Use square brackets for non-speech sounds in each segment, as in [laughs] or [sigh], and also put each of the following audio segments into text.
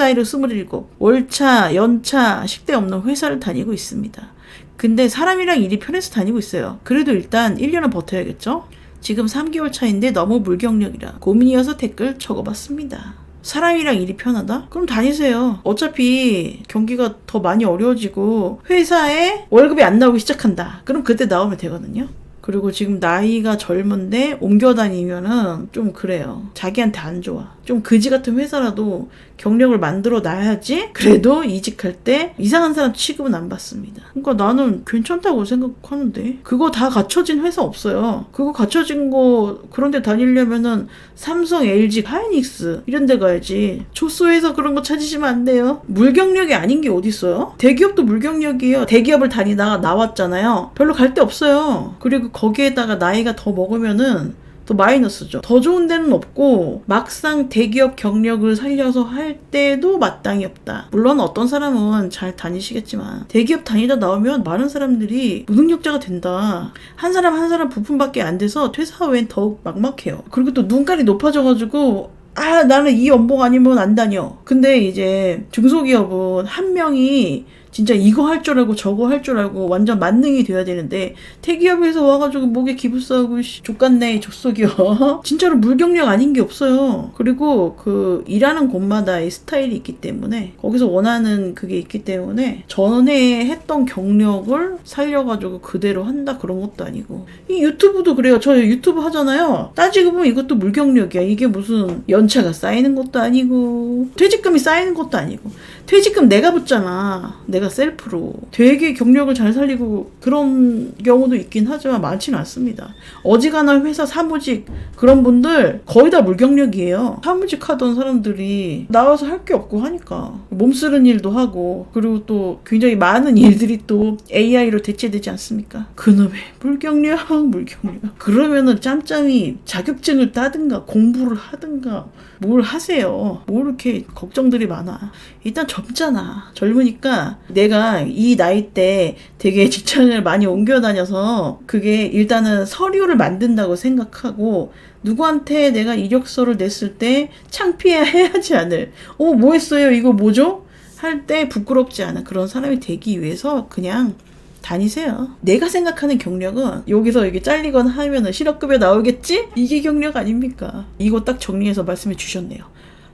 나이로 27, 월차, 연차, 식대 없는 회사를 다니고 있습니다. 근데 사람이랑 일이 편해서 다니고 있어요. 그래도 일단 1년은 버텨야겠죠? 지금 3개월 차인데 너무 물경력이라 고민이어서 댓글 적어봤습니다. 사람이랑 일이 편하다? 그럼 다니세요. 어차피 경기가 더 많이 어려워지고 회사에 월급이 안 나오기 시작한다. 그럼 그때 나오면 되거든요. 그리고 지금 나이가 젊은데 옮겨 다니면은 좀 그래요. 자기한테 안 좋아. 좀 그지 같은 회사라도 경력을 만들어 놔야지 그래도 이직할 때 이상한 사람 취급은 안 받습니다. 그러니까 나는 괜찮다고 생각하는데 그거 다 갖춰진 회사 없어요. 그거 갖춰진 거 그런 데 다니려면은 삼성, LG, 하이닉스 이런 데 가야지. 조소에서 그런 거 찾으시면 안 돼요. 물경력이 아닌 게 어딨어요? 대기업도 물경력이에요. 대기업을 다니다가 나왔잖아요. 별로 갈 데 없어요. 그리고 거기에다가 나이가 더 먹으면은 또 마이너스죠. 더 좋은 데는 없고 막상 대기업 경력을 살려서 할 때도 마땅히 없다. 물론 어떤 사람은 잘 다니시겠지만 대기업 다니다 나오면 많은 사람들이 무능력자가 된다. 한 사람 한 사람 부품밖에 안 돼서 퇴사 후엔 더욱 막막해요. 그리고 또 눈깔이 높아져가지고 아 나는 이 연봉 아니면 안 다녀. 근데 이제 중소기업은 한 명이 진짜 이거 할 줄 알고 저거 할 줄 알고 완전 만능이 돼야 되는데 대기업에서 와가지고 목에 기부싸고 씨, 족같네 족속이요. [laughs] 진짜로 물경력 아닌 게 없어요. 그리고 그 일하는 곳마다의 스타일이 있기 때문에 거기서 원하는 그게 있기 때문에 전에 했던 경력을 살려가지고 그대로 한다 그런 것도 아니고. 이 유튜브도 그래요. 저 유튜브 하잖아요. 따지고 보면 이것도 물경력이야. 이게 무슨 연차가 쌓이는 것도 아니고 퇴직금이 쌓이는 것도 아니고 퇴직금 내가 붙잖아. 내가 셀프로. 되게 경력을 잘 살리고 그런 경우도 있긴 하지만 많지는 않습니다. 어지간한 회사 사무직 그런 분들 거의 다 물경력이에요. 사무직 하던 사람들이 나와서 할 게 없고 하니까 몸 쓰는 일도 하고 그리고 또 굉장히 많은 일들이 또 AI로 대체되지 않습니까? 그놈의 물경력, 물경력. 그러면은 짬짬이 자격증을 따든가 공부를 하든가 뭘 하세요. 뭐 이렇게 걱정들이 많아. 일단 젊잖아. 젊으니까 내가 이 나이 때 되게 직장을 많이 옮겨 다녀서 그게 일단은 서류를 만든다고 생각하고 누구한테 내가 이력서를 냈을 때 창피해야지 [laughs] 않을. 어, 뭐 했어요? 이거 뭐죠? 할 때 부끄럽지 않은 그런 사람이 되기 위해서 그냥 다니세요. 내가 생각하는 경력은 여기서 이게 잘리거나 하면은 실업급여 나오겠지? 이게 경력 아닙니까? 이거 딱 정리해서 말씀해 주셨네요.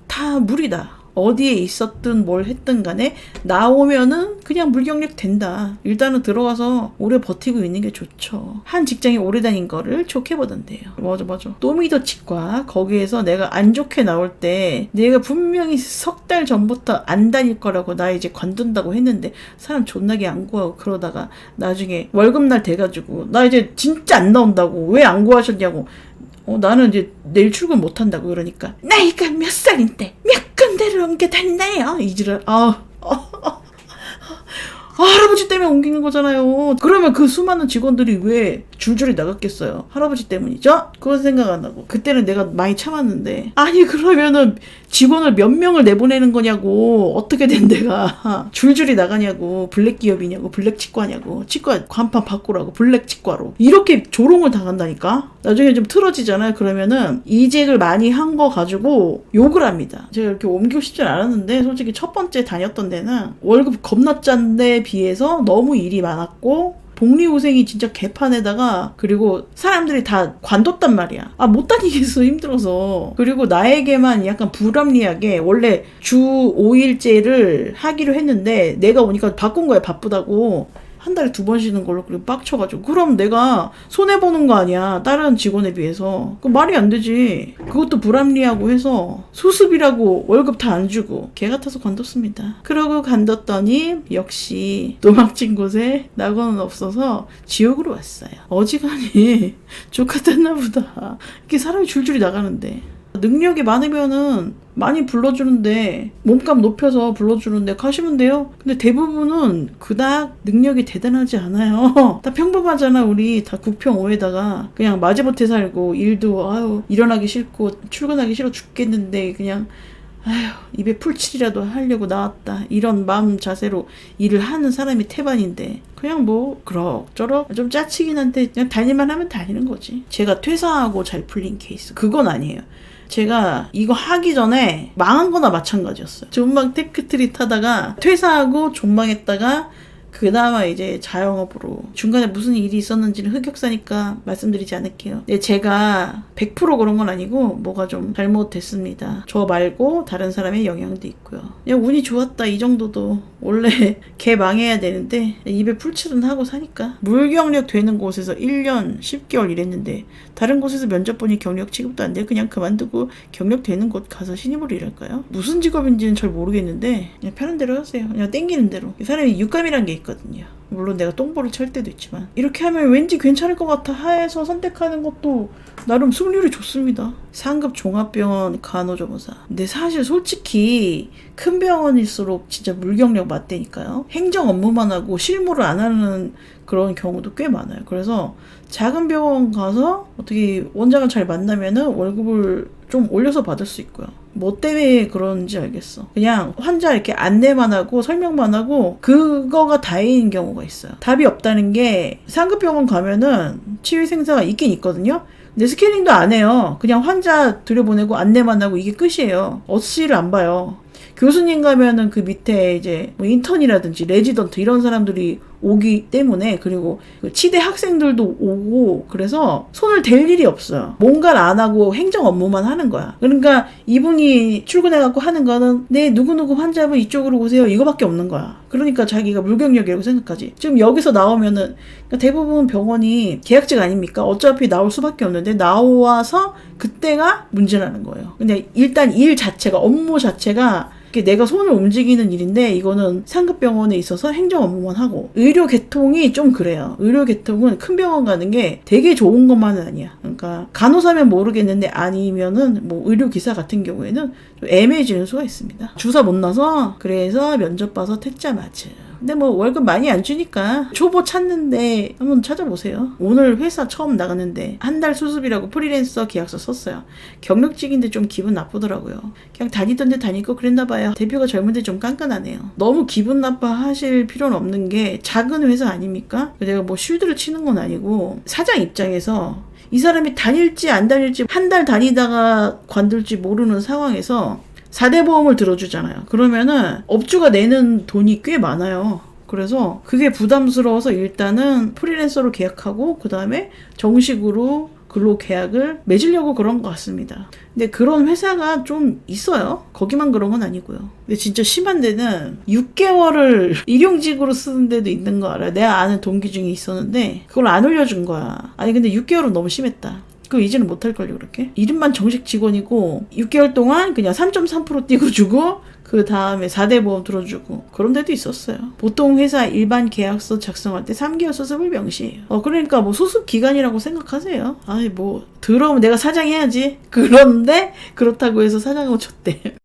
다 무리다. 어디에 있었든 뭘 했든 간에 나오면은 그냥 물경력 된다. 일단은 들어가서 오래 버티고 있는 게 좋죠. 한 직장에 오래 다닌 거를 좋게 보던데요. 맞아, 맞아. 또미더 치과 거기에서 내가 안 좋게 나올 때 내가 분명히 석 달 전부터 안 다닐 거라고 나 이제 관둔다고 했는데 사람 존나게 안 구하고 그러다가 나중에 월급날 돼가지고 나 이제 진짜 안 나온다고 왜 안 구하셨냐고 어, 나는 이제 내일 출근 못 한다고 그러니까 나이가 몇 살인데 몇 군데를 옮겨 다니나요? 이지랄 아, 아, 아, 아, 할아버지 때문에 옮기는 거잖아요. 그러면 그 수많은 직원들이 왜 줄줄이 나갔겠어요? 할아버지 때문이죠? 그건 생각 안 하고. 그때는 내가 많이 참았는데. 아니, 그러면은 직원을 몇 명을 내보내는 거냐고. 어떻게 된 데가. [laughs] 줄줄이 나가냐고. 블랙 기업이냐고. 블랙 치과냐고. 치과 간판 바꾸라고. 블랙 치과로. 이렇게 조롱을 당한다니까? 나중에 좀 틀어지잖아요. 그러면은 이직을 많이 한 거 가지고 욕을 합니다. 제가 이렇게 옮기고 싶진 않았는데 솔직히 첫 번째 다녔던 데는 월급 겁나 짠데 비해서 너무 일이 많았고 복리후생이 진짜 개판에다가 그리고 사람들이 다 관뒀단 말이야. 아 못 다니겠어 힘들어서. 그리고 나에게만 약간 불합리하게 원래 주 5일제를 하기로 했는데 내가 오니까 바꾼 거야 바쁘다고. 한 달에 두 번 쉬는 걸로 그리고 빡쳐가지고. 그럼 내가 손해 보는 거 아니야 다른 직원에 비해서. 그 말이 안 되지. 그것도 불합리하고 해서 수습이라고 월급 다 안 주고 개 같아서 관뒀습니다. 그러고 관뒀더니 역시 노막진 곳에 낙원은 없어서 지옥으로 왔어요. 어지간히 [laughs] 족같았나 보다. 이렇게 사람이 줄줄이 나가는데. 능력이 많으면은 많이 불러주는데 몸값 높여서 불러주는데 가시면 돼요. 근데 대부분은 그닥 능력이 대단하지 않아요. [laughs] 다 평범하잖아 우리. 다 국평 5에다가. 그냥 마지못해 살고 일도 아유 일어나기 싫고 출근하기 싫어 죽겠는데 그냥 아휴 입에 풀칠이라도 하려고 나왔다. 이런 마음 자세로 일을 하는 사람이 태반인데 그냥 뭐 그럭저럭 좀 짜치긴 한데 그냥 다닐만 하면 다니는 거지. 제가 퇴사하고 잘 풀린 케이스. 그건 아니에요 제가 이거 하기 전에 망한 거나 마찬가지였어요. 존망 테크트리 타다가 퇴사하고 존망했다가 그나마 이제 자영업으로 중간에 무슨 일이 있었는지는 흑역사니까 말씀드리지 않을게요. 근데 제가 100% 그런 건 아니고 뭐가 좀 잘못됐습니다. 저 말고 다른 사람의 영향도 있고요. 그냥 운이 좋았다 이 정도도 원래 [laughs] 개 망해야 되는데 입에 풀칠은 하고 사니까 물경력 되는 곳에서 1년 10개월 일했는데 다른 곳에서 면접 보니 경력 취급도 안 돼. 그냥 그만두고 경력 되는 곳 가서 신입으로 일할까요? 무슨 직업인지는 잘 모르겠는데 그냥 편한 대로 하세요. 그냥 땡기는 대로. 이 사람이 육감이란 게 있 거든요. 물론 내가 똥볼을 찰 때도 있지만 이렇게 하면 왠지 괜찮을 것 같아 하에서 선택하는 것도 나름 승률이 좋습니다. 상급 종합병원 간호조무사. 근데 사실 솔직히 큰 병원일수록 진짜 물경력 맞대니까요. 행정 업무만 하고 실무를 안 하는 그런 경우도 꽤 많아요. 그래서 작은 병원 가서 어떻게 원장을 잘 만나면은 월급을 좀 올려서 받을 수 있고요. 뭐 때문에 그런지 알겠어. 그냥 환자 이렇게 안내만 하고 설명만 하고 그거가 다행인 경우가 있어요. 답이 없다는 게 상급 병원 가면은 치유 생사가 있긴 있거든요. 근데 스캐닝도 안 해요. 그냥 환자 들여보내고 안내만 하고 이게 끝이에요. 어시를 안 봐요. 교수님 가면은 그 밑에 이제 뭐 인턴이라든지 레지던트 이런 사람들이 오기 때문에 그리고 그 치대 학생들도 오고 그래서 손을 댈 일이 없어요. 뭔가를 안 하고 행정 업무만 하는 거야. 그러니까 이분이 출근해갖고 하는 거는 네 누구누구 환자분 이쪽으로 오세요 이거밖에 없는 거야. 그러니까 자기가 물경력이라고 생각하지. 지금 여기서 나오면은 그러니까 대부분 병원이 계약직 아닙니까? 어차피 나올 수밖에 없는데 나와서 그때가 문제라는 거예요. 근데 일단 일 자체가 업무 자체가 내가 손을 움직이는 일인데 이거는 상급 병원에 있어서 행정 업무만 하고 의료 계통이 좀 그래요. 의료 계통은 큰 병원 가는 게 되게 좋은 것만은 아니야. 그러니까 간호사면 모르겠는데 아니면은 뭐 의료 기사 같은 경우에는 좀 애매해지는 수가 있습니다. 주사 못 나서 그래서 면접 봐서 퇴짜 맞지. 근데 뭐 월급 많이 안 주니까 초보 찾는데 한번 찾아보세요. 오늘 회사 처음 나갔는데 한 달 수습이라고 프리랜서 계약서 썼어요. 경력직인데 좀 기분 나쁘더라고요. 그냥 다니던 데 다니고 그랬나 봐요. 대표가 젊은데 좀 깐깐하네요. 너무 기분 나빠하실 필요는 없는 게 작은 회사 아닙니까? 내가 뭐 쉴드를 치는 건 아니고 사장 입장에서 이 사람이 다닐지 안 다닐지 한 달 다니다가 관둘지 모르는 상황에서 4대 보험을 들어주잖아요. 그러면은 업주가 내는 돈이 꽤 많아요. 그래서 그게 부담스러워서 일단은 프리랜서로 계약하고 그 다음에 정식으로 근로 계약을 맺으려고 그런 것 같습니다. 근데 그런 회사가 좀 있어요. 거기만 그런 건 아니고요. 근데 진짜 심한 데는 6개월을 [laughs] 일용직으로 쓰는 데도 있는 거 알아요. 내가 아는 동기 중에 있었는데 그걸 안 올려준 거야. 아니 근데 6개월은 너무 심했다. 그거 이제는 못할걸요 그렇게? 이름만 정식 직원이고 6개월 동안 그냥 3.3% 띄고 주고 그 다음에 4대 보험 들어주고 그런 데도 있었어요. 보통 회사 일반 계약서 작성할 때 3개월 수습을 명시해요. 어 그러니까 뭐 수습 기간이라고 생각하세요. 아이 뭐 들어오면 내가 사장 해야지. 그런데 그렇다고 해서 사장하고 줬대